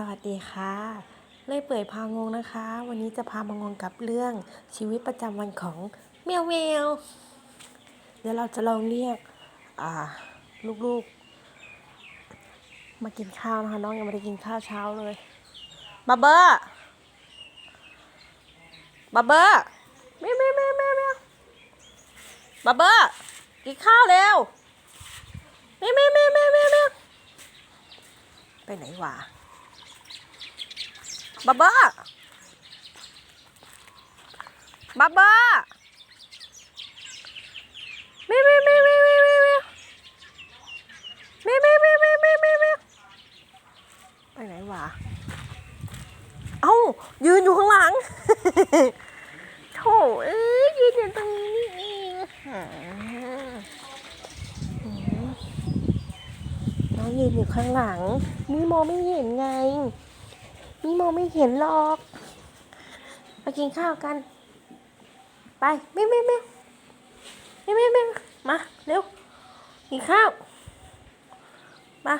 สวัสดีค่ะเลยเปื่อยพางงนะคะ วันนี้จะพามางงกับเรื่องชีวิตประจำวันของเมียวเมียวเดี๋ยวเราจะลองเรียกลูกๆ มากินข้าวนะคะ น้องยังไม่ได้กินข้าวเช้าเลยบับเบอร์บับเบอร์เมียวเมียวเมียวเมียวเมียวบับเบอร์กินข้าวเร็วเมียวเมียวเมียวเมียวเมียวเมียวไปไหนวะ บับเบ้าบับเบ้ามิวมิวมิวมิวมิวมิวมิวมิวมิวมิวมิวมิวมิวมิวไปไหนวะเอ้ายืนอยู่ข้างหลังโถเอ้ยยืนอยู่ตรงนี้นี่เองน้องยืนอยู่ข้างหลังนี่มองไม่เห็นไง นี่โมไม่เห็นหรอกมากินข้าวกัน ไปมิวมิวมิวมิวมิวมิวมา เร็ว กินข้าว มา